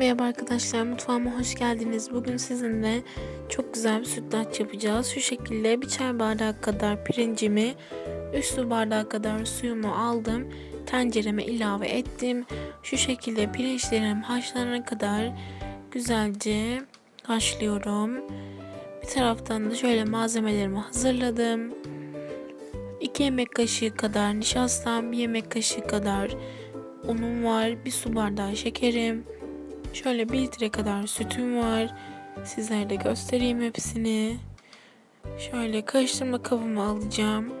Merhaba arkadaşlar mutfağıma hoş geldiniz. Bugün sizinle çok güzel bir sütlaç yapacağız. Şu şekilde bir çay bardağı kadar pirincimi, 3 su bardağı kadar suyumu aldım. Tencereme ilave ettim. Şu şekilde pirinçlerim haşlanana kadar güzelce haşlıyorum. Bir taraftan da şöyle malzemelerimi hazırladım. 2 yemek kaşığı kadar nişastam, 1 yemek kaşığı kadar unum var, 1 su bardağı şekerim, Şöyle bir litre kadar sütüm var. Sizlere de göstereyim hepsini. Şöyle karıştırma kabımı alacağım.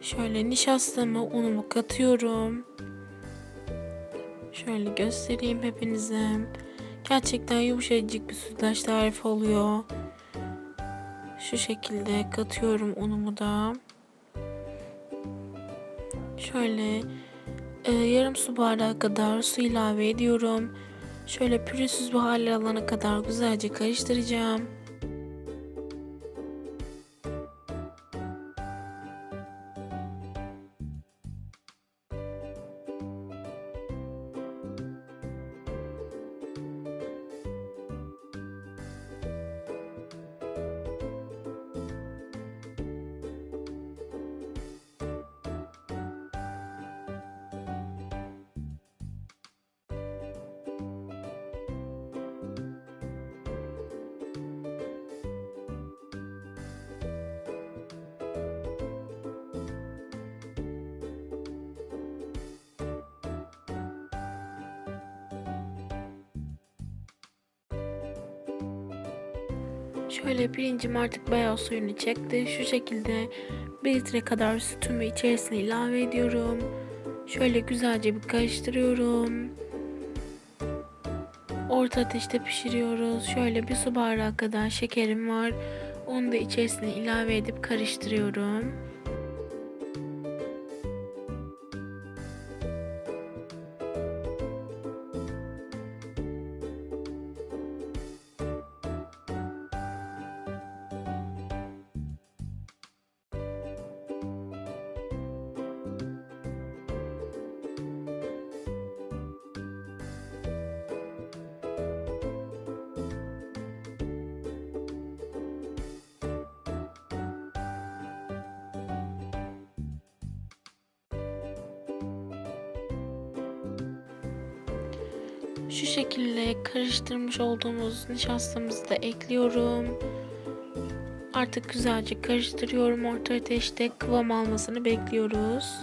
Şöyle nişastamı, unumu katıyorum. Şöyle göstereyim hepinize. Gerçekten yumuşacık bir sütlaç tarifi oluyor. Şu şekilde katıyorum unumu da. Şöyle e, yarım su bardağı kadar su ilave ediyorum. Şöyle pürüzsüz bir hale alana kadar güzelce karıştıracağım. Şöyle pirincim artık bayağı suyunu çekti. Şu şekilde 1 litre kadar sütümü içerisine ilave ediyorum. Şöyle güzelce bir karıştırıyorum. Orta ateşte pişiriyoruz. Şöyle bir su bardağı kadar şekerim var. Onu da içerisine ilave edip karıştırıyorum. Şu şekilde karıştırmış olduğumuz nişastamızı da ekliyorum. Artık güzelce karıştırıyorum. Orta ateşte kıvam almasını bekliyoruz.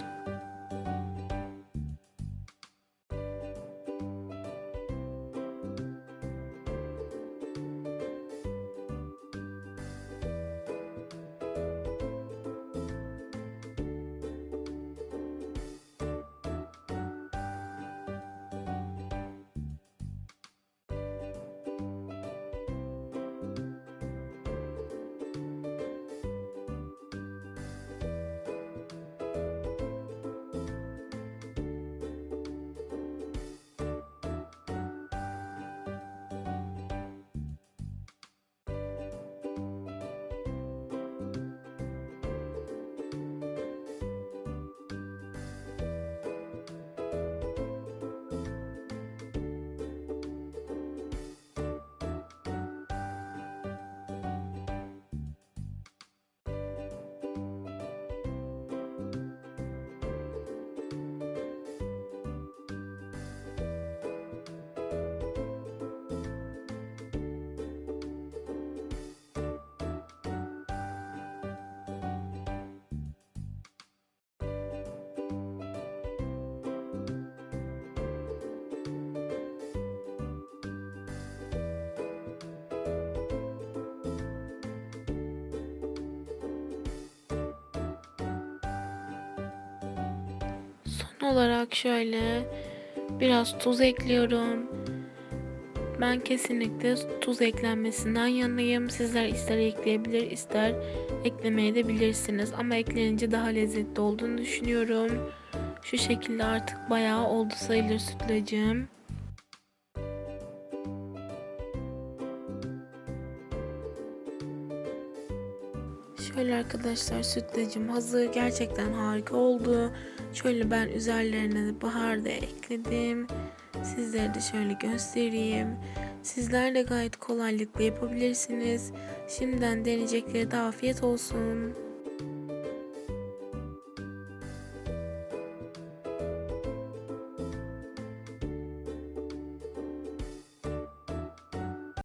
Olarak şöyle biraz tuz ekliyorum. Ben kesinlikle tuz eklenmesinden yanayım. Sizler ister ekleyebilir ister eklemeye de bilirsiniz. Ama eklenince daha lezzetli olduğunu düşünüyorum. Şu şekilde artık bayağı oldu sayılır sütlacım. Şöyle arkadaşlar sütlacım hazır. Gerçekten harika oldu. Şöyle ben üzerlerine de bahar da ekledim. Sizlere de şöyle göstereyim. Sizler de gayet kolaylıkla yapabilirsiniz. Şimdiden deneyeceklere de afiyet olsun.